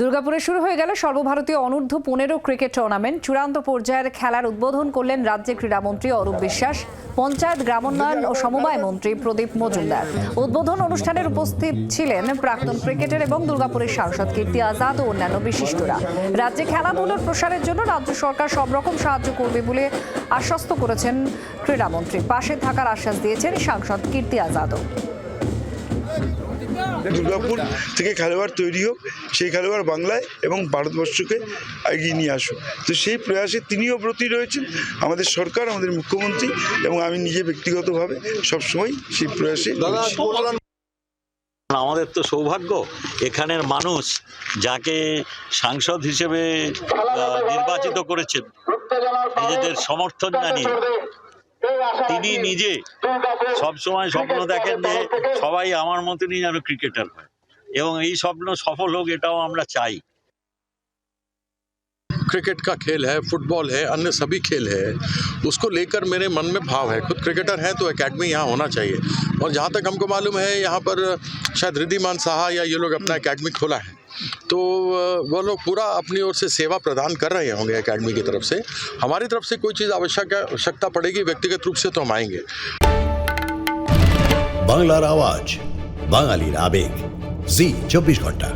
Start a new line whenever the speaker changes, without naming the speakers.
দুর্গাপুরে শুরু হয়ে গেল সর্বভারতীয় অনূর্ধ্ব পনেরো ক্রিকেট টুর্নামেন্ট। চূড়ান্ত পর্যায়ের খেলার উদ্বোধন করলেন রাজ্যের ক্রীড়ামন্ত্রী অরূপ বিশ্বাস, পঞ্চায়েত গ্রামোন্নয়ন ও সমবায় মন্ত্রী প্রদীপ মজুমদার। উদ্বোধন অনুষ্ঠানের উপস্থিত ছিলেন প্রাক্তন ক্রিকেটার এবং দুর্গাপুরের সাংসদ কীর্তি আজাদ ও অন্যান্য বিশিষ্টরা। রাজ্যে খেলাধুলোর প্রসারের জন্য রাজ্য সরকার সব রকম সাহায্য করবে বলে আশ্বস্ত করেছেন ক্রীড়ামন্ত্রী। পাশে থাকার আশ্বাস দিয়েছেন সাংসদ কীর্তি আজাদও।
দুর্গাপুর থেকে খেলোয়াড় তৈরি হোক সেই খেলোয়াড় বাংলায় এবং ভারতবর্ষকে এগিয়ে নিয়ে আসুক তো সেই প্রয়াসে তিনিও ব্রতী রয়েছেন আমাদের সরকার আমাদের মুখ্যমন্ত্রী এবং আমি নিজে ব্যক্তিগতভাবে সবসময় সেই প্রয়াসে।
আমাদের তো সৌভাগ্য এখানের মানুষ যাকে সাংসদ হিসেবে নির্বাচিত করেছেন নিজেদের সমর্থন জানিয়ে তিনি নিজে সবসময় স্বপ্ন দেখেন যে সবাই আমার মতনই যেন ক্রিকেটার হয়। এবং এই স্বপ্ন সফল হোক এটাও আমরা চাই।
क्रिकेट का खेल है फुटबॉल है अन्य सभी खेल है उसको लेकर मेरे मन में भाव है खुद क्रिकेटर हैं तो एकेडमी यहाँ होना चाहिए और जहाँ तक हमको मालूम है यहाँ पर शायद रिद्धिमान साहा या ये लोग अपना एकेडमी खोला है तो अ, वो लोग पूरा अपनी ओर से सेवा प्रदान कर रहे होंगे एकेडमी की तरफ से हमारी तरफ से कोई चीज़ आवश्यक आवश्यकता पड़ेगी व्यक्तिगत रूप से तो हम आएंगे
বাংলার আওয়াজ বাঙালির আবেগ জি চব্বিশ ঘন্টা